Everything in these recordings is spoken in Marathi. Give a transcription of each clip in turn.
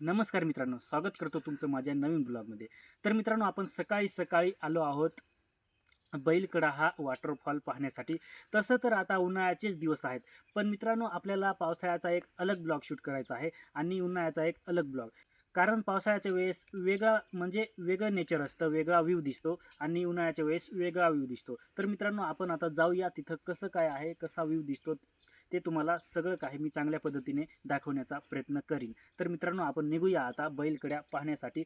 नमस्कार मित्रांनो स्वागत करतो तुमचं माझ्या नवीन ब्लॉगमध्ये. तर मित्रांनो आपण सकाळी सकाळी आलो आहोत बैलकडा हा वॉटरफॉल पाहण्यासाठी. तसं तर आता उन्हाळ्याचेच दिवस आहेत पण मित्रांनो आपल्याला पावसाळ्याचा एक अलग ब्लॉग शूट करायचा आहे आणि उन्हाळ्याचा एक अलग ब्लॉग. कारण पावसाळ्याच्या वेळेस वेगळा म्हणजे वेगळं नेचर असतं वेगळा व्ह्यू दिसतो आणि उन्हाळ्याच्या वेळेस वेगळा व्ह्यू दिसतो. तर मित्रांनो आपण आता जाऊया तिथं कसं काय आहे कसा व्ह्यू दिसतो ते तुम्हाला सगळं काही मी चांगल्या पद्धतीने दाखवण्याचा प्रयत्न करीन. तर मित्रांनो आपण निघूया आता बैलकड्या पाहण्यासाठी.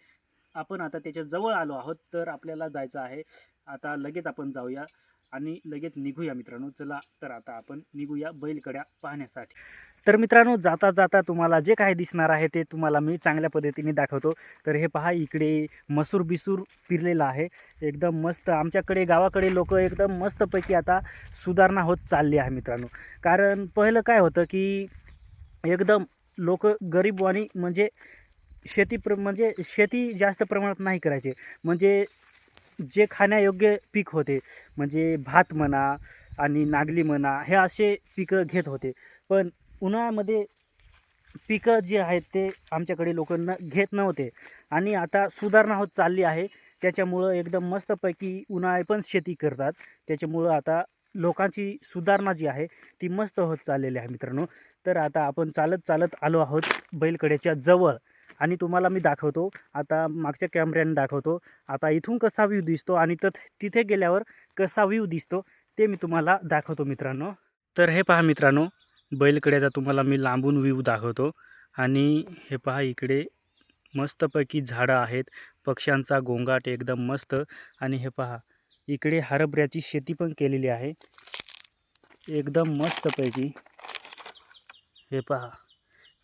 आपण आता त्याच्याजवळ आलो आहोत तर आपल्याला जायचं आहे. आता लगेच आपण जाऊया आणि लगेच निघूया मित्रांनो. चला तर आता आपण निघूया बैलकड्या पाहण्यासाठी. तर मित्रांनो जाता जाता तुम्हाला जे काही दिसणार आहे ते तुम्हाला मी चांगल्या पद्धतीने दाखवतो. तर हे पहा इकडे मसूर बिसूर पिरलेलं आहे. एकदम मस्त आमच्याकडे गावाकडे लोक एकदम मस्तपैकी आता सुधारणा होत चालली आहे मित्रांनो. कारण पहिलं काय होतं की एकदम लोक गरीब आणि म्हणजे शेती प्र म्हणजे शेती जास्त प्रमाणात नाही करायचे. म्हणजे जे खाण्यायोग्य पीक होते म्हणजे भात म्हणा आणि नागली म्हणा हे असे पिकं घेत होते. पण उन्हाळ्यामध्ये पिकं जी आहेत ते आमच्याकडे लोकांना घेत नव्हते. आणि आता सुधारणा होत चालली आहे. त्याच्यामुळं एकदम मस्तपैकी उन्हाळे पण शेती करतात. त्याच्यामुळं आता लोकांची सुधारणा जी आहे ती मस्त होत चाललेली आहे मित्रांनो. तर आता आपण चालत चालत आलो आहोत बैलकड्याच्या जवळ. आणि तुम्हाला मी दाखवतो. आता मागच्या कॅमेऱ्याने दाखवतो. आता इथून कसा व्ह्यू दिसतो आणि तर तिथे गेल्यावर कसा व्ह्यू दिसतो ते मी तुम्हाला दाखवतो मित्रांनो. तर हे पहा मित्रांनो. बैलकड्याचा तुम्हाला मी लांबून व्ह्यू दाखवतो. आणि हे पहा इकडे मस्तपैकी झाडं आहेत. पक्ष्यांचा गोंगाट एकदम मस्त. आणि हे पहा इकडे हरभऱ्याची शेती पण केलेली आहे. एकदम मस्तपैकी. हे पहा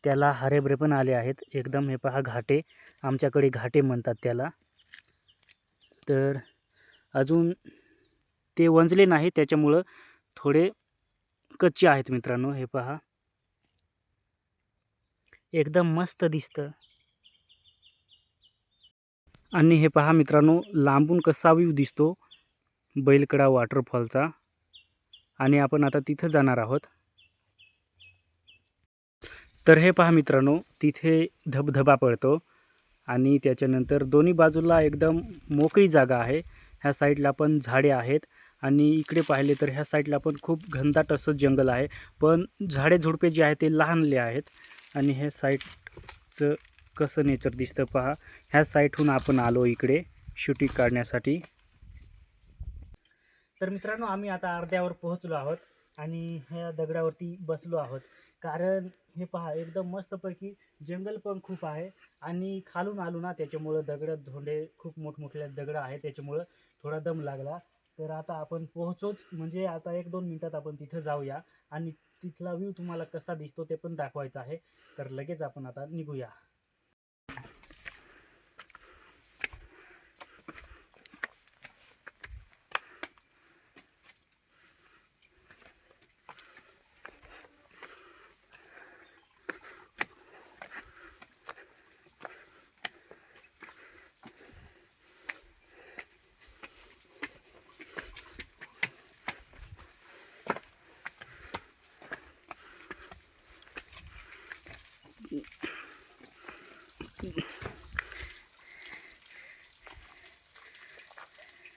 त्याला हरेभरे पण आले आहेत. एकदम हे पहा घाटे. आमच्याकडे घाटे म्हणतात त्याला. तर अजून ते वंजले नाही त्याच्यामुळं थोडे कच्चे आहेत मित्रांनो हे पहा. एकदम मस्त दिसतं. आणि हे पहा मित्रांनो लांबून कसा व्ह्यू दिसतो बैलकडा वॉटरफॉलचा आणि आपण आता तिथं जाणार आहोत. तर हे पहा मित्रांनो तिथे धबधबा पडतो. आणि त्याच्यानंतर दोन्ही बाजूला एकदम मोकळी जागा आहे. ह्या साईडला पण झाडे आहेत. आणि इकडे पाहिले तर ह्या साईडला पण खूप घनदाट असं जंगल आहे. पण झाडे झुडपे जे आहेत ते लहानले आहेत. आणि हे साईडचं कसं नेचर दिसतं पहा. ह्या साईडहून आपण आलो इकडे शूटिंग काढण्यासाठी. तर मित्रांनो आम्ही आता अर्ध्यावर पोहोचलो आहोत आणि ह्या दगडावरती बसलो आहोत. कारण हे पहा एकदम मस्तपैकी जंगल पण खूप आहे आणि खालून आलो ना त्याच्यामुळं दगड धोंडे खूप मोठमोठे दगड आहे त्याच्यामुळं थोडा दम लागला. तर आता आपण पोहोचोच म्हणजे आता एक दोन मिनटात आपण तिथं जाऊया आणि तिथला व्ह्यू तुम्हाला कसा दिसतो ते पण दाखवायचा आहे. तर लगेच आपण आता निघूया.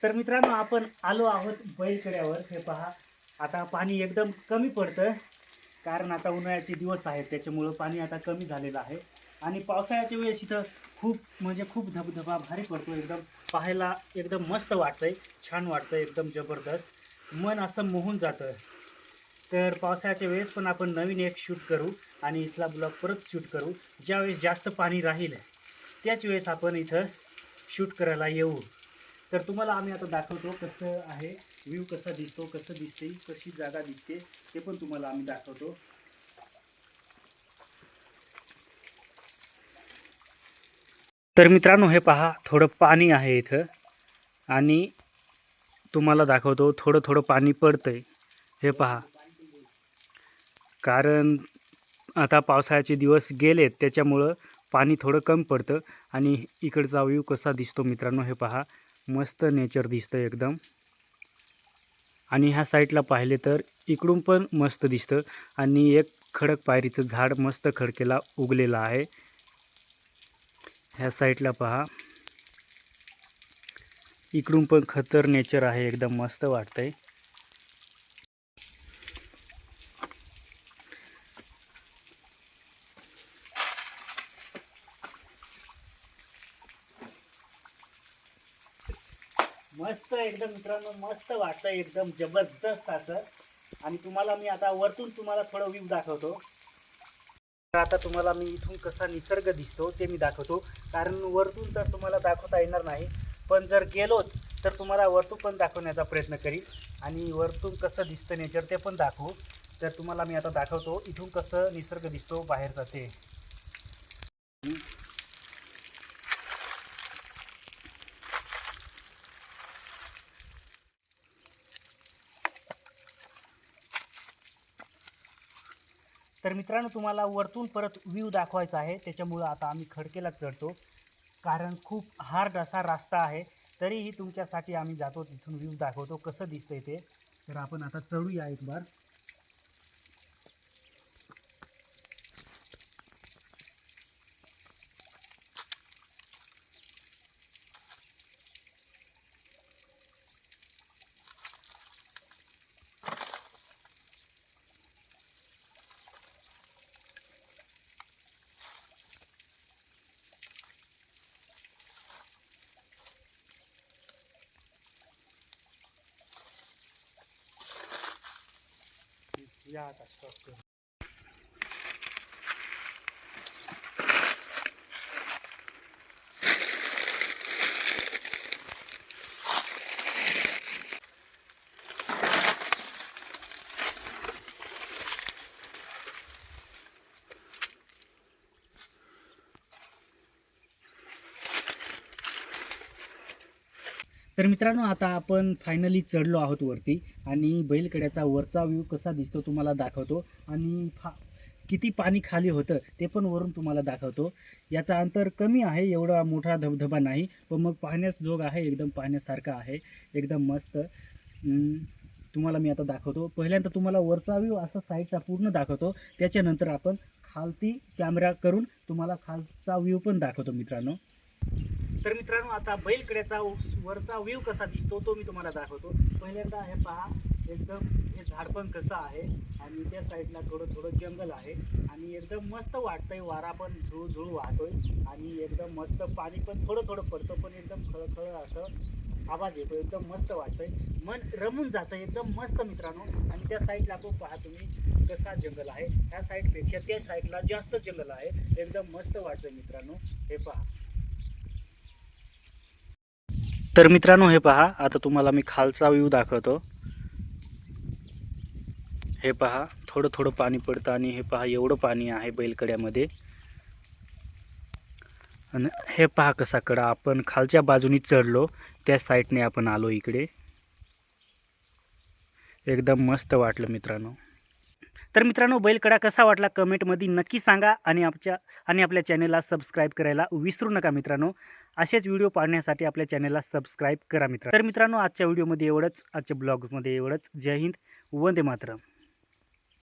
तर मित्रांनो आपण आलो आहोत बैलकड्यावर हे पहा आता पाणी एकदम कमी पडतं कारण आता उन्हाळ्याचे दिवस आहेत त्याच्यामुळं पाणी आता कमी झालेलं आहे. आणि पावसाळ्याच्या वेळेस इथं खूप म्हणजे खूप धबधबा भारी पडतो एकदम पाहायला एकदम मस्त वाटतंय छान वाटतं एकदम जबरदस्त. मन असं मोहून जातं. तर पावसाळ्याच्या वेळेस पण आपण नवीन एक शूट करू आणि इथला ब्लॉग परत शूट करू. ज्यावेळेस जास्त पाणी राहील त्याच वेळेस आपण इथं शूट करायला येऊ. तर तुम्हाला आम्ही आता दाखवतो कसं आहे व्ह्यू कसा दिसतो कसं दिसते कशी जागा दिसते ते पण तुम्हाला आम्ही दाखवतो. तर मित्रांनो हे पहा थोडं पाणी आहे इथं. आणि तुम्हाला दाखवतो थोडं थोडं पाणी पडतंय. हे पहा. कारण आता पावसाळ्याचे दिवस गेलेत त्याच्यामुळं पाणी थोडं कमी पडतं. आणि इकडचा व्ह्यू कसा दिसतो मित्रांनो हे पहा. मस्त नेचर दिसतं एकदम. आणि ह्या साईडला पाहिले तर इकडून पण मस्त दिसतं. आणि एक खडक पायरीचं झाड मस्त खडकेला उगलेलं आहे. ह्या साईडला पहा. इकडून पण खतर नेचर आहे एकदम मस्त वाटतंय. मस्त एकदम मित्रांनो मस्त वाटतं एकदम जबरदस्त असं. आणि तुम्हाला मी आता वरतून तुम्हाला थोडं व्ह्यू दाखवतो. तर आता तुम्हाला मी इथून कसा निसर्ग दिसतो ते मी दाखवतो. कारण वरतून तर तुम्हाला दाखवता येणार नाही. पण जर गेलोच तर तुम्हाला वरतून पण दाखवण्याचा प्रयत्न करीन. आणि वरतून कसं दिसतं नेचर ते पण दाखवू. तर तुम्हाला मी आता दाखवतो इथून कसं निसर्ग दिसतो बाहेरचा ते. तर मित्रांनो तुम्हाला वरतून परत व्ह्यू दाखवायचा आहे. त्याच्यामुळं आता आम्ही खडकेला चढतो. कारण खूप हार्ड असा रास्ता आहे. तरीही तुमच्यासाठी आम्ही जातो तिथून व्ह्यू दाखवतो कसं दिसतंय ते. तर आपण आता चढूया एक बार. या आता stop करू. तर मित्रांनो आता आपण फायनली चढलो आहोत वरती आणि बैलकड्याचा वरचा व्ह्यू कसा दिसतो तुम्हाला दाखवतो. आणि फा किती पाणी खाली होतं ते पण वरून तुम्हाला दाखवतो. याचा अंतर कमी आहे एवढा मोठा धबधबा नाही पण मग पाहण्यास जोग आहे एकदम पाहण्यासारखा आहे एकदम मस्त. तुम्हाला मी आता दाखवतो. पहिल्यांदा तुम्हाला वरचा व्ह्यू असा साईडचा पूर्ण दाखवतो. त्याच्यानंतर आपण खालती कॅमेरा करून तुम्हाला खालचा व्ह्यू पण दाखवतो मित्रांनो. तर मित्रांनो आता बैलकड्याचा वरचा व्ह्यू कसा दिसतो तो मी तुम्हाला दाखवतो. पहिल्यांदा हे पहा एकदम हे झाड पण कसं आहे आणि त्या साईडला थोडं थोडं जंगल आहे आणि एकदम मस्त वाटतंय वारा पण झुळूझुळ वाहतोय आणि एकदम मस्त पाणी पण थोडं थोडं पडतं पण एकदम खळखळ असं आवाज येतो एकदम मस्त वाटतंय. मन रमून जातं एकदम मस्त मित्रांनो. आणि त्या साईडला तो पहा तुम्ही कसा जंगल आहे. ह्या साईडपेक्षा त्या साईडला जास्त जंगल आहे. एकदम मस्त वाटतंय मित्रांनो. हे पहा. तर मित्रांनो हे पहा. आता तुम्हाला मी खालचा व्ह्यू दाखवतो. हे पहा. थोडं थोडं पाणी पडतं आणि हे पहा एवढं पाणी आहे बैलकड्यामध्ये. आणि हे पहा कसा कडा. आपण खालच्या बाजूनी चढलो. त्या साईडने आपण आलो इकडे. एकदम मस्त वाटलं मित्रांनो. तर मित्रांनो बैलकडा कसा वाटला कमेंटमध्ये नक्की सांगा आणि आमच्या आणि आपल्या चॅनेलला सबस्क्राईब करायला विसरू नका मित्रांनो. असेच व्हिडिओ पाहण्यासाठी आपल्या चॅनलला सबस्क्राईब करा मित्र. तर मित्रांनो आजच्या व्हिडिओमध्ये एवढंच. आजच्या ब्लॉगमध्ये एवढंच. जय हिंद. वंदे मातरम.